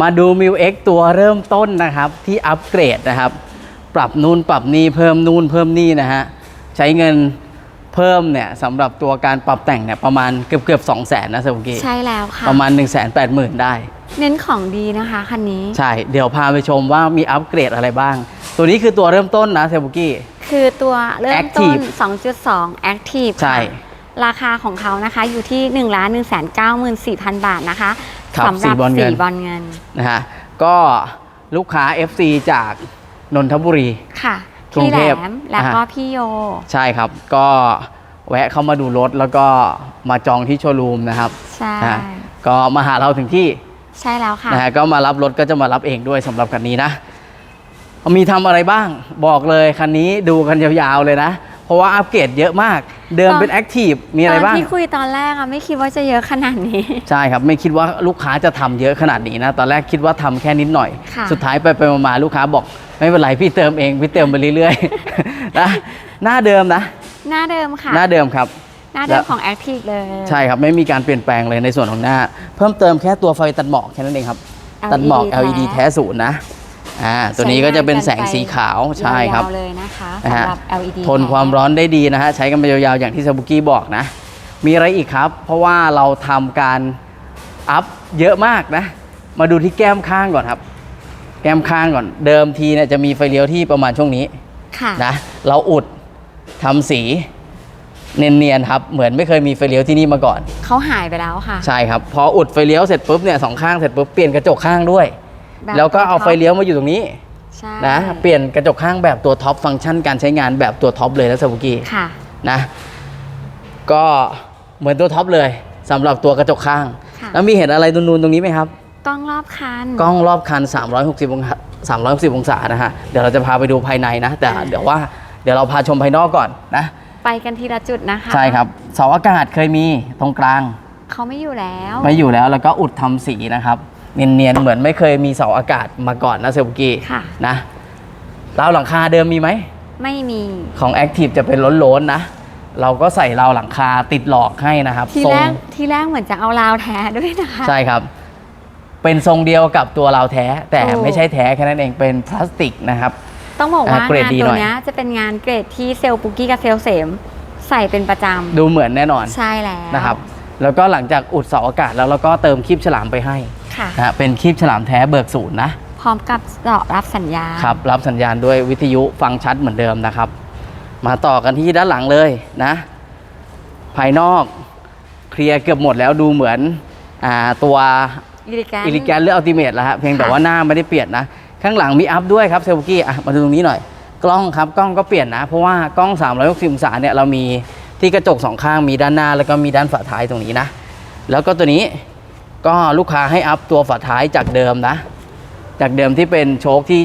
มาดู m ิว X ตัวเริ่มต้นนะครับ ที่อัปเกรดนะครับ ปรับนู่นปรับนี่เพิ่มนู่นเพิ่มนี่นะฮะ ใช้เงินเพิ่มเนี่ยสำหรับตัวการปรับแต่งเนี่ยประมาณเกือบเกือบสองแสนนะสมุกี้ใช่แล้วค่ะ ประมาณ1 8 0 0 0 0ได้ เน้นของดีนะคะคันนี้ ใช่ เดี๋ยวพาไปชมว่ามีอัปเกรดอะไรบ้าง ตัวนี้คือตัวเริ่มต้นนะเซบุกี้คือตัวเริ่มต้น Active 2.2 Active ใช่ค่ะราคาของเขานะคะอยู่ที่ 1 1 9 4 0 0 0 บาทนะคะ ครับสำหสีรับบอลเงิน สีบอลเงินนะฮะก็ลูกค้า FC จากนนทบุรี ค่ะกรุงพี่แหลเทพมแล้วก็อ่าพี่โย ใช่ครับ ก็แวะเข้ามาดูรถแล้วก็มาจองที่โชว์รูมนะครับใช่ นะฮะก็มาหาเราถึงที่ใช่แล้วค่ะ นะฮะก็มารับรถก็จะมารับเองด้วยสำหรับคันนี้นะ มีทำอะไรบ้างบอกเลยคันนี้ดูกันยาวๆเลยนะเพ ราะว่าอัปเกรดเยอะมาก เดิมเป็นแอคทีฟมีอะไรบ้าง ตอนที่คุยตอนแรกอะไม่คิดว่าจะเยอะขนาดนี้ ใช่ครับไม่คิดว่าลูกค้าจะทำเยอะขนาดนี้นะ ตอนแรกคิดว่าทำแค่นิดหน่อยค่ะสุดท้ายไปไปมาๆลูกค้าบอก ไม่เป็นไรพี่เติมเองพี่เติมไปเรื่อยๆนะหน้าเดิมนะ หน้าเดิมค่ะ หน้าเดิมครับหน้าเดิแล้มวของ Active เลยใช่ครับไม่มีการเปลี่ยนแปลงเลยในส่วนของหน้า เพิ่มเติมแค่ตัวไฟตัดหมอกแค่นั้นเองครับตัดหมอก LED แท้ศูนย์นะ อ่าตัวนี้ก็จะเป็นแสงสีขาวใช่ครับยาวๆเลยนะคะนะฮะสำหรับ LED ทนความร้อนได้ดีนะฮะใช้กันไปยาวๆอย่างที่ซาบุกี้บอกนะ มีอะไรอีกครับ เพราะว่าเราทำการอัพเยอะมากนะ มาดูที่แก้มข้างก่อนครับ แก้มข้างก่อน เดิมทีเนี่ยจะมีไฟเลี้ยวที่ประมาณช่วงนี้ค่ะนะเราอุดทำสีเนียนๆครับเหมือนไม่เคยมีไฟเลี้ยวที่นี่มาก่อนเขาหายไปแล้วค่ะ ใช่ครับพออุดไฟเลี้ยวเสร็จปุ๊บเนี่ยสองข้างเสร็จปุ๊บเปลี่ยนกระจกข้างด้วยแบบแล้วก็เอาไฟเลี้ยวมาอยู่ตรงนี้ใช่นะเปลี่ยนกระจกข้างแบบตัวท็อปฟังก์ชันการใช้งานแบบตัวท็อปเลยนะซาบุกี้ค่ะนะก็เหมือนตัวท็อปเลยสำหรับตัวกระจกข้างค่ะแล้วมีเห็นอะไรนูนๆตรงนี้ไหมครับกล้องรอบคันกล้องรอบคัน 360องศา360 องศานะฮะเดี๋ยวเราจะพาไปดูภายในนะ แต่อ่าเดี๋ยวว่าเดี๋ยวเราพาชมภายนอกก่อนนะ ไปกันทีละจุดนะคะ ใช่ครับเสาอากาศเคยมีตรงกลางเขาไม่อยู่แล้ว ไม่อยู่แล้วแล้วก็อุดทำสีนะครับ เนียนๆเหมือนไม่เคยมีเสาอากาศมาก่อนนะเซลกี้ค่ะ นะราวหลังคาเดิมมีไหม ไม่มีของ Active จะเป็นล้นๆนะ เราก็ใส่ราวหลังคาติดหลอกให้นะครับทีทรงแรกทีแรกเหมือนจะเอาราวแท้ด้วยนะคะ ใช่ครับ เป็นทรงเดียวกับตัวเราแท้ แต่ถูกไม่ใช่แท้แค่นั้นเองเป็นพลาสติกนะครับ ต้องบอกว่าอ่าเกรดงานดีตัหน่วอย เนี้ยจะเป็นงานเกรดที่เซลล์ปุกกี้กับเซลล์เสม ใส่เป็นประจดูเหมือนแน่นอนำใช่แล้วนะครับ แล้วก็หลังจากอุดเสาอากาศแล้วเราก็เติมคลิปฉลามไปให้ ค่ะ นะฮะเป็นคลิปฉลามแท้เบิกศูนย์นะ พร้อมกับเจาะรับสัญญาณ ครับรับสัญญาณด้วยวิทยุฟังชัดเหมือนเดิมนะครับ มาต่อกันที่ด้านหลังเลยนะ ภายนอกเคลียร์เกือบหมดแล้วดูเหมือนอ่าตัวอิลิแกนอิลิแกนหรืออัลติเมทแล้วฮะเพียงแต่ค่ะว่าหน้าไม่ได้เปลี่ยนนะ ข้างหลังมีอัพด้วยครับเซลกี้อะมาดูตรงนี้หน่อย กล้องครับกล้องก็เปลี่ยนนะ เพราะว่ากล้อง 360องศาเนี่ยเรามีที่กระจกสองข้างมีด้านหน้า แล้วก็มีด้านฝาท้ายตรงนี้นะ แล้วก็ตัวนี้ ก็ลูกค้าให้อัพตัวฝาท้ายจากเดิมนะ จากเดิมที่เป็นโชคที่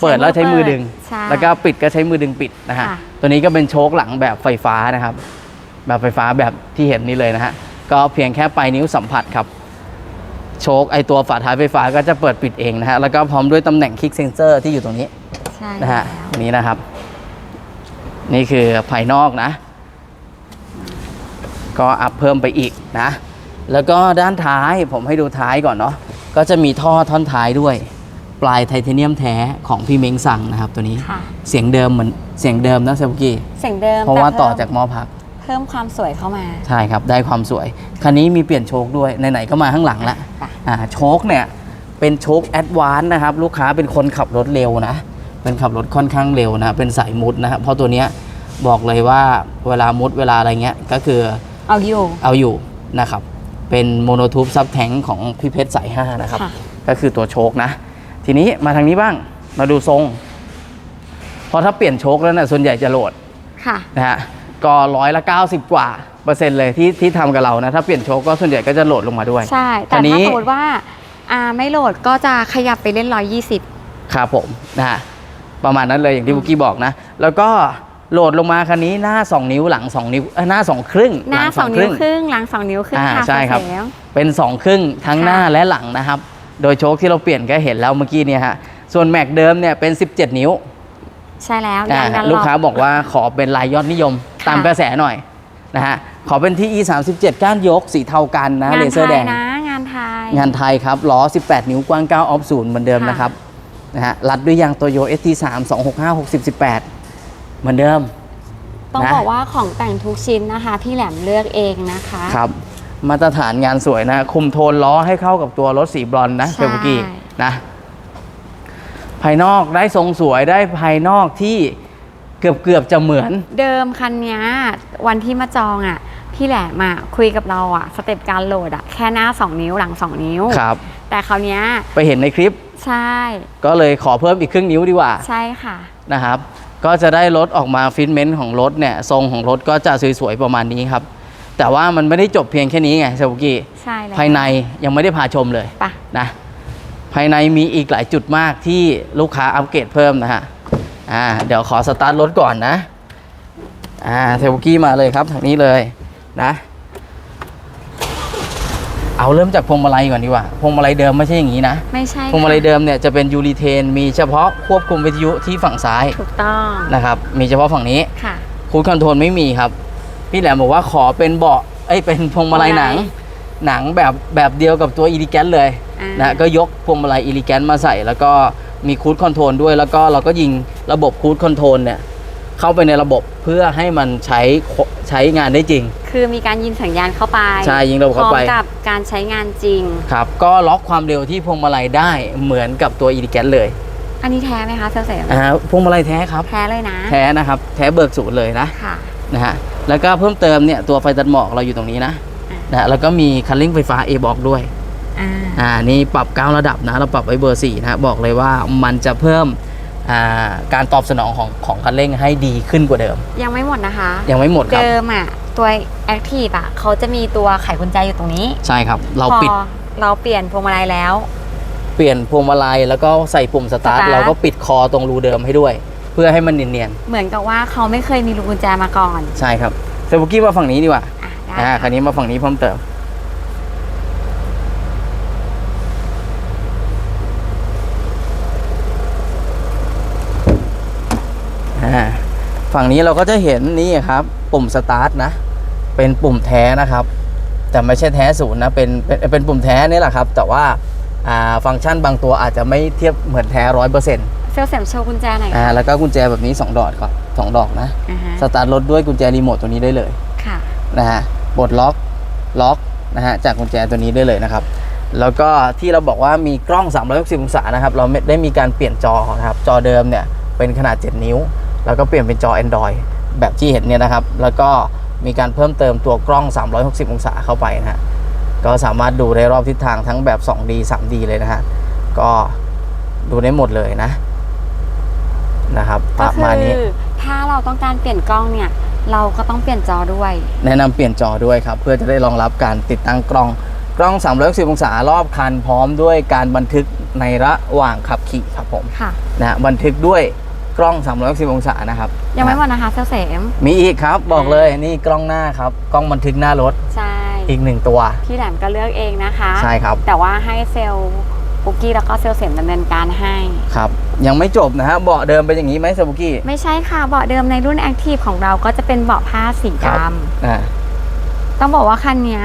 เปิดแล้วใช้มือดึง ใช่แล้วก็ปิดก็ใช้มือดึงปิดนะฮะค่ะ ตัวนี้ก็เป็นโชคหลังแบบไฟฟ้านะครับ แบบไฟฟ้าแบบที่เห็นนี่เลยนะฮะก็เพียงแค่ปลายนิ้วสัมผัสครับ โชคไอตัวฝาท้ายไฟฟ้าก็จะเปิดปิดเองนะฮะแล้วก็พร้อมด้วยตำแหน่งคลิกเซนเซอร์ที่อยู่ตรงนี้ ใช่นะฮะแล้วตรงนี้นะครับ นี่คือภายนอกนะ ก็อัพเพิ่มไปอีกนะ แล้วก็ด้านท้ายผมให้ดูท้ายก่อนเนาะก็จะมีท่อท่อนท้ายด้วย ปลายไทเทเนียมแท้ของพี่เม้งสั่งนะครับตัวนี้ค่ะ เสียงเดิมเหมือนเสียงเดิมนะเซลกี้เสียงเดิมเพราะว่าแต่ต่อเพิ่มจากหมอพัก เพิ่มความสวยเข้ามา ใช่ครับได้ความสวย คันนี้มีเปลี่ยนโชคด้วย ไหน ๆ ก็มาข้างหลังละค่ะ อ่าโชคเนี่ย เป็นโชคแอดวานซ์นะครับ ลูกค้าเป็นคนขับรถเร็วนะ เป็นขับรถค่อนข้างเร็วนะ เป็นสายมุดนะครับเพราะตัวเนี้ยบอกเลยว่าเวลามุดเวลาอะไรเงี้ยก็คือเอาอยู่ เอาอยู่นะครับ เป็นโมโนทูบซับแทงของพี่เพชรสาย5นะครับค่ะก็คือตัวโชคนะ ทีนี้มาทางนี้บ้างมาดูทรง พอถ้าเปลี่ยนโชคแล้วนะส่วนใหญ่จะโหลดค่ะนะฮะก็ร้อยละ 90 กว่าเปอร์เซ็นต์เลยที่ที่ทำกับเรานะ ถ้าเปลี่ยนโชคก็ส่วนใหญ่ก็จะโหลดลงมาด้วย ใช่ แต่อันนี้ถ้าสมมติว่าอ่าไม่โหลดก็จะขยับไปเล่น 120 ครับผมนะฮะประมาณนั้นเลยอย่างที่บุกกี้บอกนะ แล้วก็ โหลดลงมาคันนี้หน้า 2 นิ้วหลัง 2 นิ้วเอ้ยหน้า 2 ครึ่งหน้าลั2นิ้วครึ่งหลัง2นิ้วครึ่งอ่าค่ะใช่ครับ เสียงเป็น 2 ครึ่งทั้งค่ะ หน้าและหลังนะครับ โดยโชคที่เราเปลี่ยนก็เห็นแล้วเมื่อกี้เนี่ยฮะส่วนแม็กเดิมเนี่ยเป็น 17 นิ้วใช่แล้วอ่ายางดันลูกล็อกค้าบอกว่าขอเป็นลายยอดนิยมค่ะตามกระแสหน่อยนะฮะขอเป็นที่ E 3 7ก้านยกสีเทากันนะงาเลนเซอร์ไทแดยงนะงานไทย งานไทยครับล้อ 18 นิ้วกว้าง 9 ออฟศูนย์เหมือนเดิมค่ะ นะครับนะฮะรัดด้วยยางโตโย ST3 265 60 18 เหมือนเดิม ต้องนะ บอกว่าของแต่งทุกชิ้นนะคะ พี่แหลมเลือกเองนะคะ ครับ มาตรฐานงานสวยนะ คุมโทนล้อให้เข้ากับตัวรถสีบรอนซ์นะใช่เซลกี้นะภายนอกได้ทรงสวยได้ภายนอกที่เกือบเกือบๆจะเหมือน เดิมคันเนี้ยวันที่มาจองอะ พี่แหลมอะคุยกับเราอะสเต็ปการโหลดอะแค่หน้า 2 นิ้วหลัง 2 นิ้ว ครับ แต่คราวเนี้ยไปเห็นในคลิปใช่ ก็เลยขอเพิ่มอีกครึ่งนิ้วดีกว่าใช่ค่ะ นะครับ ก็จะได้รถออกมาฟิตเมนต์ของรถเนี่ยทรงของรถก็จะสวยๆประมาณนี้ครับ แต่ว่ามันไม่ได้จบเพียงแค่นี้ไงเซลกี้ใช่แล้วภายในยังไม่ได้พาชมเลยปะนะภายในมีอีกหลายจุดมากที่ลูกค้าอัปเกรดเพิ่มนะฮะอ่าเดี๋ยวขอสตาร์ทรถก่อนนะอ่าเทลกี้มาเลยครับทางนี้เลยนะ เอาเริ่มจากพวงมาลัยก่อนดีกว่าพวงมาลัยเดิมไม่ใช่อย่างนี้นะ ไม่ใช่พวงมาลัยค่ะเดิมเนี่ยจะเป็นยูรีเทน มีเฉพาะควบคุมวิทยุที่ฝั่งซ้ายถูกต้องนะครับมีเฉพาะฝั่งนี้ค่ะคูดคอนโทรลไม่มีครับ พี่แหลมบอกว่าขอเป็นเบาะเอ้ยเป็นพวงมาลัยหนัง หนังแบบแบบเดียวกับตัวอีลิแกนเลยอ่านะก็ยกพวงมาลัยอีลิแกนมาใส่ แล้วก็มีคูดคอนโทรลด้วยแล้วก็เราก็ยิงระบบคูดคอนโทรลเนี่ย เข้าไปในระบบเพื่อให้มันใช้ใช้งานได้จริง คือมีการยินสัญญาณเข้าไปใช่ยิงระบบเข้าไปพร้อมกับการใช้งานจริงครับก็ล็อกความเร็วที่พวงมาลัยได้เหมือนกับตัวอีลิแกนเลย อันนี้แท้ไหมคะเซลเซมอ่าพวงมาลัยแท้ครับ แท้เลยนะ แท้นะครับ แท้เบิกศูนย์เลยนะค่ะนะฮะแล้วก็เพิ่มเติมเนี่ยตัวไฟตัดหมอกเราอยู่ตรงนี้นะอะนะฮะแล้วก็มีคันเร่งไฟฟ้า A บอกด้วยอ่าอ่านี่ปรับ9ระดับนะเราปรับไว้เบอร์4นะบอกเลยว่ามันจะเพิ่มอ่า การตอบสนองของของคันเร่งให้ดีขึ้นกว่าเดิม ยังไม่หมดนะคะ ยังไม่หมดครับ เดิมอะตัว Active อะเขาจะมีตัวไขกุญแจอยู่ตรงนี้ ใช่ครับ เราพอปิด เราเปลี่ยนพวงมาลัยแล้ว เปลี่ยนพวงมาลัยแล้วก็ใส่ปุ่มสตาร์ทสตาร์ทเราก็ปิดคอตรงรูเดิมให้ด้วย เพื่อให้มันเนียนเหมือนกับว่าเขาไม่เคยมีลูกกุญแจมาก่อนๆใช่ครับเซบุกี้มาฝั่งนี้ดีกว่าอะได้อ่าคันนี้มาฝั่งนี้เพิ่มเติม ฝั่งนี้เราก็จะเห็นนี่ครับปุ่มสตาร์ทนะ เป็นปุ่มแท้นะครับ แต่ไม่ใช่แท้ศูนย์นะเป็นเป็นเป็นปุ่มแท้นี่แหละครับ แต่ว่าอ่าฟังก์ชันบางตัวอาจจะไม่เทียบเหมือนแท้ร้อยเปอร์เซ็นต์เซลเซมโชว์กุญแจหน่อยอ่าค่ะแล้วก็กุญแจแบบนี้ 2 ดอกก่อนสองดอกนะอ่าฮะสตาร์ทรถด้วยกุญแจรีโมทตัวนี้ได้เลยค่ะนะฮะปลดล็อกล็อกนะฮะจากกุญแจตัวนี้ได้เลยนะครับ แล้วก็ที่เราบอกว่ามีกล้อง 360 องศานะครับ เราไม่ได้มีการเปลี่ยนจอนะครับ จอเดิมเนี่ยเป็นขนาด 7 นิ้ว แล้วก็เปลี่ยนเป็นจอ Android แบบที่เห็นเนี่ยนะครับ แล้วก็มีการเพิ่มเติมตัวกล้อง 360 องศาเข้าไปนะฮะก็สามารถดูได้รอบทิศทางทั้งแบบ 2D 3D เลยนะฮะก็ดูได้หมดเลยนะนะครับปก็ระคืมาณนี้อถ้าเราต้องการเปลี่ยนกล้องเนี่ย เราก็ต้องเปลี่ยนจอด้วย แนะนำเปลี่ยนจอด้วยครับ เพื่อจะได้รองรับการติดตั้งกล้องกล้อง 360 องศารอบคันพร้อมด้วยการบันทึกในระหว่างขับขี่ครับผมค่ะนะฮะบันทึกด้วย กล้อง 360 องศานะครับยังไม่หมนะดนะคะเซลเซมมีอีกครับบอกเลยนี่กล้องหน้าครับ กล้องบันทึกหน้ารถใช่อีกหนึ่งตัว พี่แหลมก็เลือกเองนะคะ ใช่ครับ แต่ว่าให้เซลล์ปุกกี้แล้วก็เซลล์เสมดำเนินการให้ครับ ยังไม่จบนะฮะเบาะเดิมเป็นอย่างนี้ไหมซาบุกี้ไม่ใช่ค่ะเบาะเดิมในรุ่น Active ของเราก็จะเป็นเบาะผ้าสีครัดบอ่าำต้องบอกว่าคันเนี้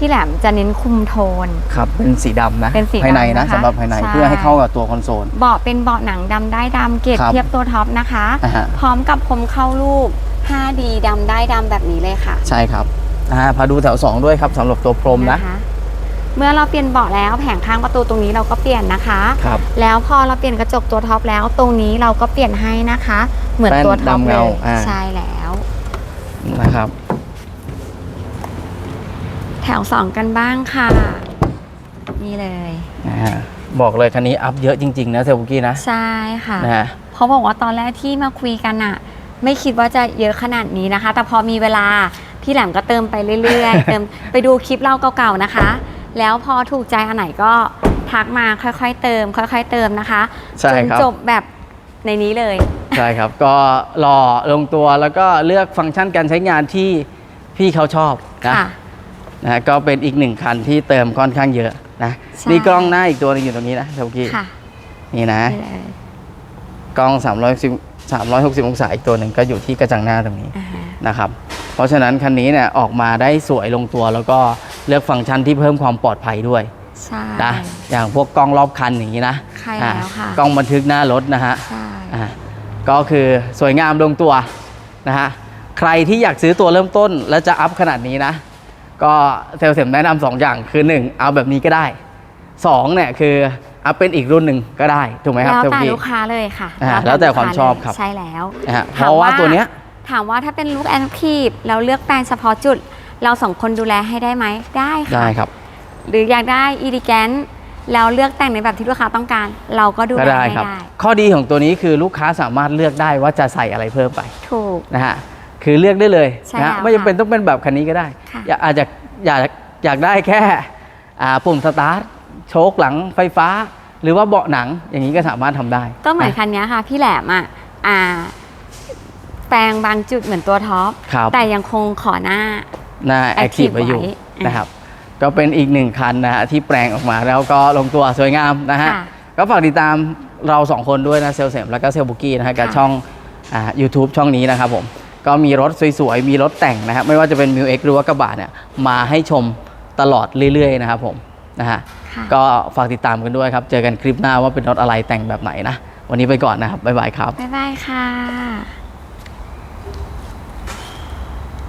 ยพี่แหลมจะเน้นคุมโทน ครับ เป็นสีดำนะเป็นสีดำภายในนะนะคะสำหรับภายในใช่ เพื่อให้เข้ากับตัวคอนโซล เบาะเป็นเบาะหนังดำได้ดำเกรดครับ เทียบตัวท็อปนะคะ อ่าฮะพร้อมกับพรมเข้าลูก 5D ดำได้ดำแบบนี้เลยค่ะใช่ครับอ่าพาดูแถว 2 ด้วยครับสำหรับตัวพรมนะคเมื่อเราเปลี่ยนเบาะแล้วแผงข้างประตูตรงนี้เราก็เปลี่ยนนะคะ ครับ แล้วพอเราเปลี่ยนกระจกตัวท็อปแล้วตรงนี้เราก็เปลี่ยนให้นะคะ เหมือนแป้นตัวท็อปดำเลเงายอ่า ใช่แล้ว นะครับแถ วสองกันบ้างค่ะ นี่เลย นะฮะบอกเลยคันนี้อัพเยอะจริง ๆ นะเซลบุกี้นะใช่ค่ะ นะฮะ เพราะบอกว่าตอนแรกที่มาคุยกันอะไม่คิดว่าจะเยอะขนาดนี้นะคะ แต่พอมีเวลาพี่แหลมก็เติมไปเรื่อยๆ เติมไปดูคลิปเราเก่าๆนะคะ แล้วพอถูกใจอันไหนก็ทักมาค่อยๆเติม ค่อย ๆ เติมนะคะใช่จนครับ จบแบบในนี้เลย ใช่ครับ ก็รอลงตัวแล้วก็เลือกฟังก์ชันการใช้งานที่พี่เขาชอบนะค่ะ นะฮะก็เป็นอีกหนึ่งคันที่เติมค่อนข้างเยอะนะใช่นี่กล้องหน้าอีกตัวหนึงอยู่ตรงนี้นะเซลบุกี้ค่ะนี่นะนี่เลยกล้อง310 360 องศาอีกตัวหนึ่งก็อยู่ที่กระจังหน้าตรงนี้อ่าฮะนะครับ เพราะฉะนั้นคันนี้เนี่ยออกมาได้สวยลงตัวแล้วก็เลือกฟังก์ชันที่เพิ่มความปลอดภัยด้วยใช่นะอย่างพวกกล้องรอบคันอย่างนี้นะใช่แล้วอ่าค่ะกล้องบันทึกหน้ารถนะฮะใช่อ่าก็คือสวยงามลงตัวนะฮะใครที่อยากซื้อตัวเริ่มต้น แล้วจะอัพขนาดนี้นะ ก็เซลล์เสมแนะนำสองอย่างคือ 1 เอาแบบนี้ก็ได้2เนี่ยคืออัพเป็นอีกรุ่นหนึ่งก็ได้ถูกไหมครับแล้วเซลแต่ล์กี้ลูกค้าเลยค่ะอ่าแล้วแต่ความลูกชอบครับ ใช่แล้วนะฮะเพถามราะว่าว่าตัวเนี้ย ถามว่าถ้าเป็นลูกแอนทีฟเราเลือกแปลงเฉพาะจุด เราสองคนดูแลให้ได้ไหมได้ค่ะ ได้ครับ หรืออยากได้อีดิแกนแล้วเลือกแต่งในแบบที่ลูกค้าต้องการ เราก็ดูก็แลได้ให้ครับ ได้ ข้อดีของตัวนี้คือลูกค้าสามารถเลือกได้ว่าจะใส่อะไรเพิ่มไปถูก นะฮะ คือเลือกได้เลยใช่นะฮะแล้วไม่จำเป็นต้องเป็นแบบคันนี้ก็ได้ค่ะอยากอาจจะอยากอยากได้แค่อ่าปุ่มสตาร์ทโชคหลังไฟฟ้า หรือว่าเบาะหนังอย่างนี้ก็สามารถทำได้ ก็เหมือนนะคันนี้ค่ะพี่แหลมอะอ่าแปลงบางจุดเหมือนตัวท็อปครับแต่ยังคงขอหน้าหน้าแอคทีฟ Active ไว้อยู่ไว้นะครับ ก็เป็นอีกหนึ่งคันนะฮะที่แปลงออกมาแล้วก็ลงตัวสวยงามนะฮะค่ะก็ฝากติดตามเราสองคนด้วยนะเซลเซมแล้วก็เซลบุกี้นะฮะกับค่ะช่องอ่า YouTube ช่องนี้นะครับผม ก็มีรถสวยๆ มีรถแต่งนะครับ ไม่ว่าจะเป็น m ิวเอ็กหรือว่ากระบะเนี่ยมาให้ชมตลอดเรื่อยๆนะครับผมนะฮะค่ะก็ฝากติดตามกันด้วยครับ เจอกันคลิปหน้าว่าเป็นรถอะไรแต่งแบบไหนนะ วันนี้ไปก่อนนะครับ บ๊ายบายครับ บ๊ายบายค่ะ